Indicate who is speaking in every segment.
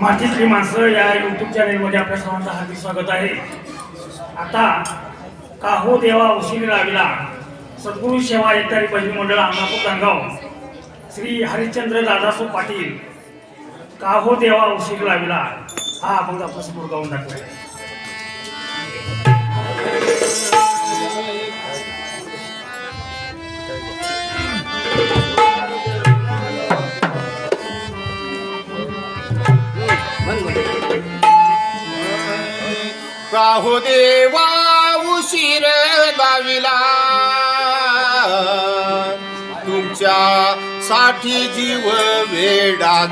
Speaker 1: मातीतली माणसं या युट्यूब चॅनेलमध्ये आपल्या सर्वांचं हार्दिक स्वागत आहे. आता काहो देवा उशिरी लागला. सद्गुरू सेवा एकतारी पहिली मंडळ अमरापूर गांगाव श्री हरिश्चंद्र दादासो पाटील. काहो देवा उशिरी लाविला हा आपण आपला समोर गाऊन दाखवला
Speaker 2: काहो देवा उशीर लाविला. तुमच्या साठी जीव वेडा.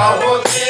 Speaker 2: সহজে